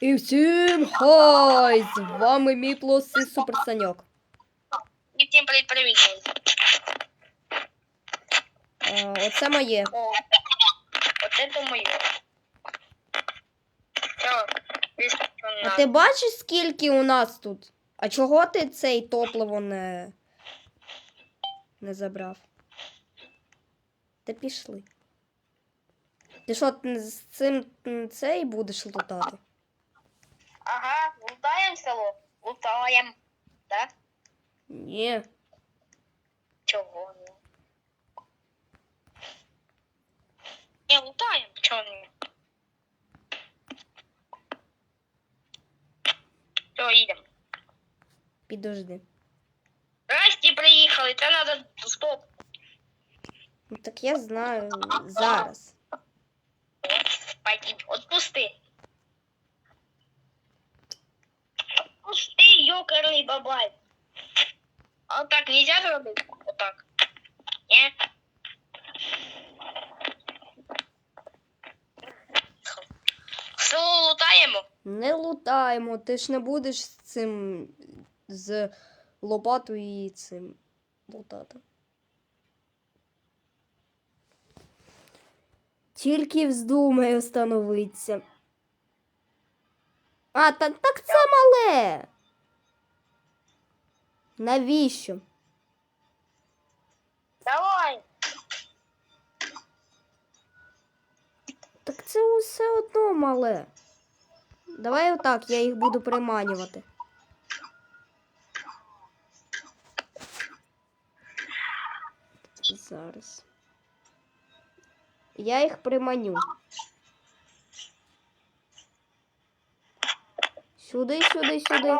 І всім хай! З вами Міплос і Суперсаньок. І всім привіт привіт. А, оце моє. О, оце то моє. А ти бачиш, скільки у нас тут? А чого ти цей топливо не, не забрав? Та пішли. Ти що з цим м, цей будеш лутати? Ага, лутаємо село? Лутаємо. Так? Ні. Чого ні? Не лутаємо, чого ні? Все, їдемо. Підожди. Здрасті, приїхали, це треба стоп. Ну так я знаю зараз. Пойди, Отпусти, ёкарный бабай. А так нельзя зробити? Вот так. Не? Село лутаємо? Не лутаємо, ти ж не будеш з цим з лопатою і цим лутати. Тільки вздумай остановитися. А, так, так це мале. Навіщо? Давай. Так це усе одно мале. Давай отак, я їх буду приманювати. Зараз. Я їх приманю. Сюди, сюди, сюди.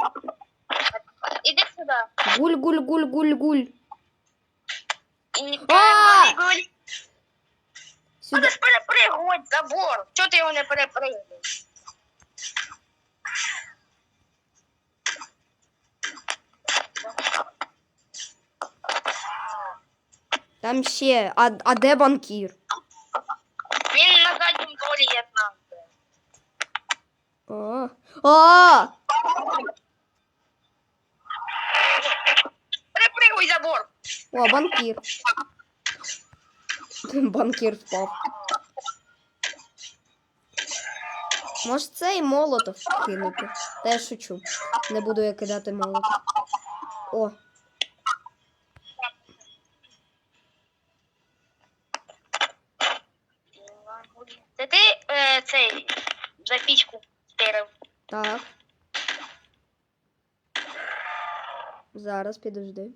Іди сюди. Гуль, гуль, гуль, гуль, гуль. І А! гуль. Сюди. Будеш перепригувати забор. Чого ти його не перепригуєш? Там ще. А, а де банкір? Він на задньому дворі є там. А. А! Перепригуй забор. О, банкір. Банкір впав. Може цей молотов кинути? Та я шучу. Не буду я кидати молотов. О, Це ти е, цей за пічку стирив. так. Зараз підожди.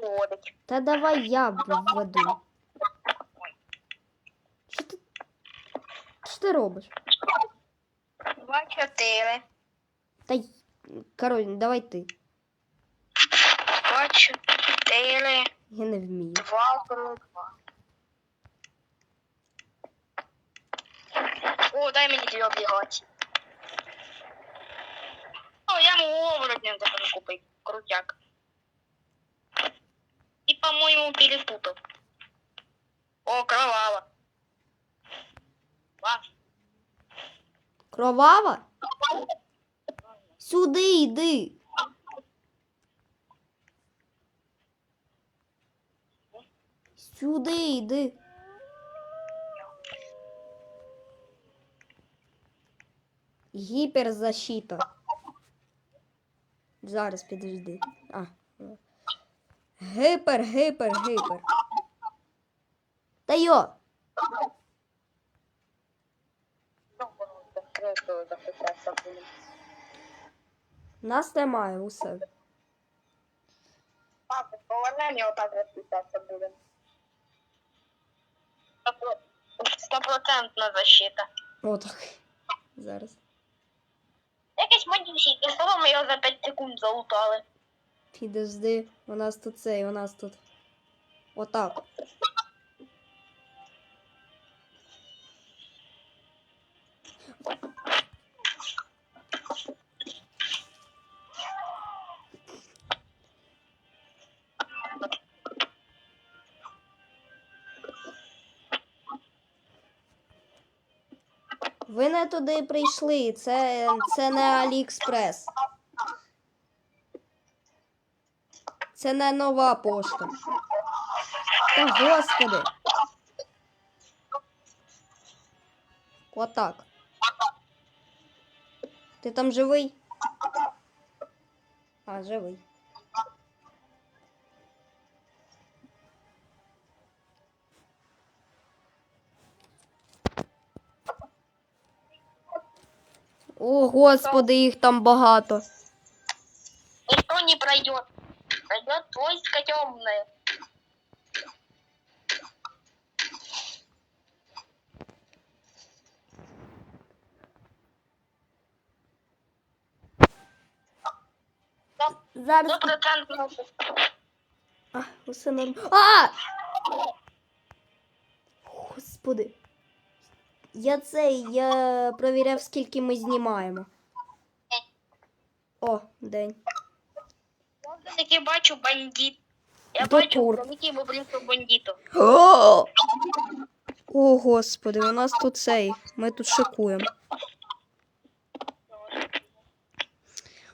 Водити. Та давай я введу. Що ти. Що ти робиш? Два, чотири. Та. Король, давай ти. Два, чотири. Я не вмію. Два, три, два. О, дай мені дві облігації. О, я можу оборотням тепер купити. Крутяк. І, по-моєму, перепутав. О, кровава. Ва. Кровава? Сюди йди. Сюди йди. Гіперзащита. Зараз підожди. А. Гипер, гипер, гипер. Та йо. Нас немає усе. Папа, повернемо його так розписатися буде. Стопроцентна защита. Отак. Зараз. Якийсь модюсінький, слово ми його за 5 секунд залутали. Підожди, у нас тут цей, у нас тут. Отак. Ви не туди прийшли. Це, це не Аліекспрес. Це не нова пошта. Та господи. Отак. Ти там живий? А, живий. О, господи, їх там багато. Никто не пройдет. Пройдет войско темное. Зараз. А, усе норм. А! Господи. Я цей, я провіряв, скільки ми знімаємо. О, день. Я таки бачу бандит. Я До бачу тур. великий бублінку бандиту. О! О, господи, у нас тут цей. Ми тут шикуємо.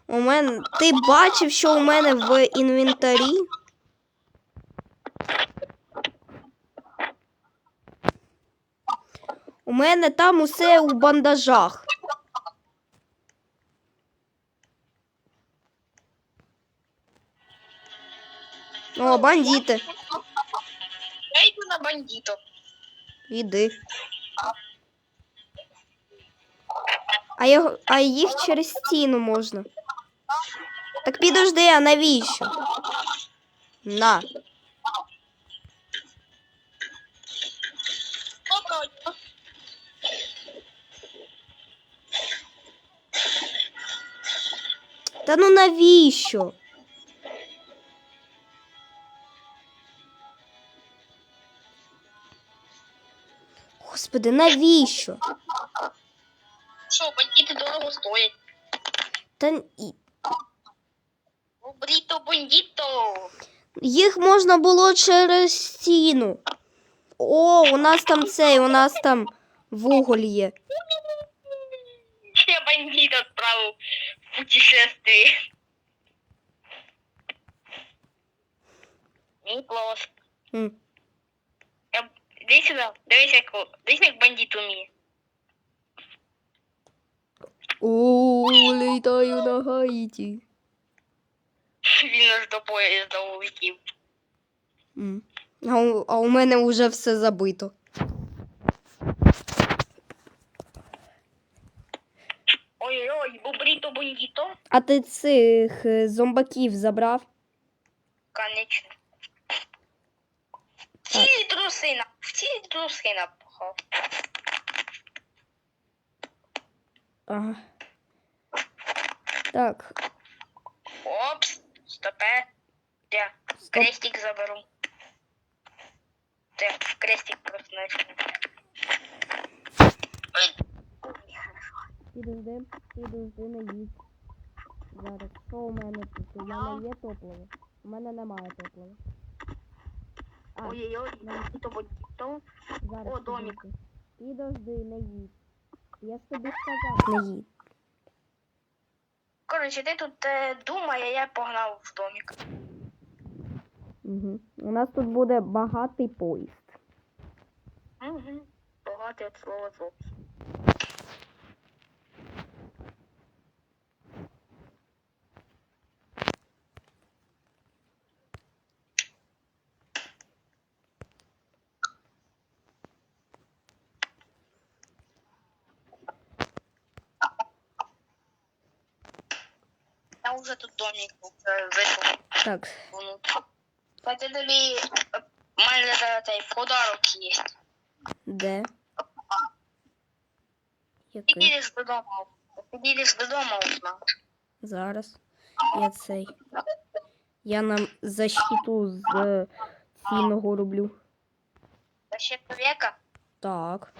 У мене. Ти бачив, що у мене в інвентарі? У мене там усе у бандажах. О, бандити. Я йду на бандиту. Іди. А, його, а їх через стіну можна. Так підожди, а навіщо? На. Та ну навіщо? Господи, навіщо? Що, бандити дорого стоять? Та н- і- Бубліто бандито. їх можна було через стіну. О, у нас там цей, у нас там вуголь є. Я бандит отправил в путешествие. Неплохо. М. Я... Иди сюда. Дивись, як, дивись, як бандит уміє. О, літаю на Гаїті. Він аж до поїзда улетів. М. А у, а у мене вже все забито. Ой-ой, бубрито бандито. А ти цих е, зомбаків забрав? Конечно. Всі труси Всі труси напахав. Ага. Так, Опс, стопе. Я стоп. крестик заберу. Це крестик просто начну. Ой. Підожди, підожди, не їдь. Зараз, що у мене тут? У мене є топливо. У мене немає топлива. Ой-ой-ой, бандито бандито. зараз. о, домик. підожди. дожди не їдь. Я ж тобі сказав. Не їдь. Коротше, ти тут е, думай, а я погнав в домик. Угу. У нас тут буде багатий поїзд. Угу. Багатий от слова зовсім. Я вже тут домик вийшов. Так. Кстати, тобі мене за цей подарок є. де? Ти їдеш додому. Ти їдеш додому узнав. Зараз. Я цей. Я нам защиту з цінного роблю. Ще века. Так.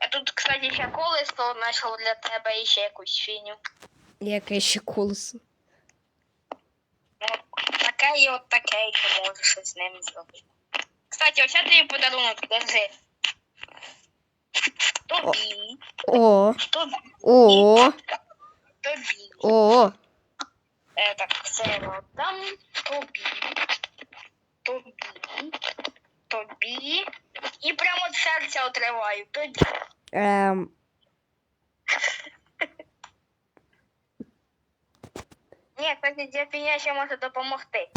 Я тут, кстати, ще колесо знайшов для тебе і ще якусь фіню. Яке ще колесо. Ну, таке і от таке, що можеш щось з ним зробити. Кстати, ось я тобі подарунок, держи. Тут Тобі, О, тобі, о, тобі. о. Е, так, це там тобі, тобі, тобі. І прямо від серця отриваю. Тобі. Ем, Ні, кстати, дядя ще може допомогти.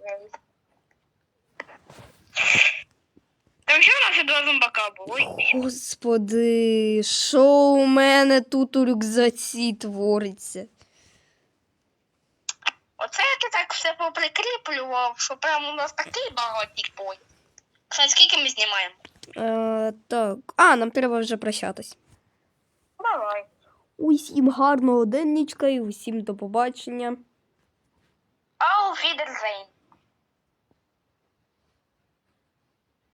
Є. Там ще у нас два зомбака було. господи, що у мене тут у рюкзаці твориться? Оце я ти так все поприкріплював, що прямо у нас такий багатий пой. Кстати, скільки ми знімаємо? Е, так. А, нам треба вже прощатись. Давай. Усім гарного денничка і усім до побачення. Auf Wiedersehen.